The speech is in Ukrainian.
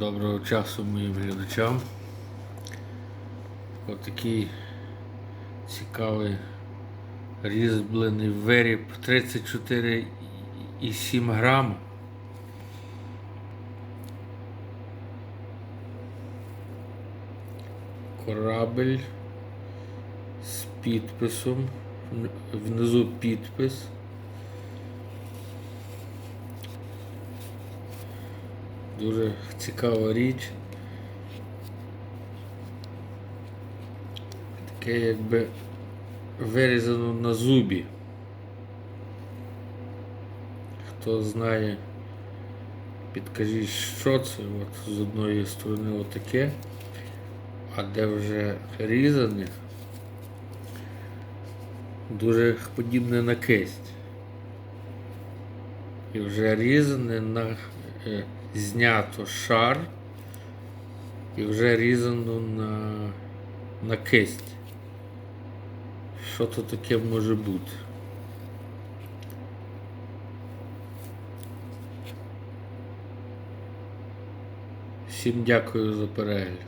Доброго часу моїм глядачам. Отакий цікавий різьблений виріб 34,7 грам. Корабель з підписом. Внизу підпис. Дуже цікава річ. Таке якби вирізано на зубі. Хто знає, підкажіть, що це. От з одної сторони отаке, а де вже різане, дуже подібне на кисть. І вже різане на е, знято шар і вже різано на, на кисть. Що то таке може бути? Всім дякую за перегляд.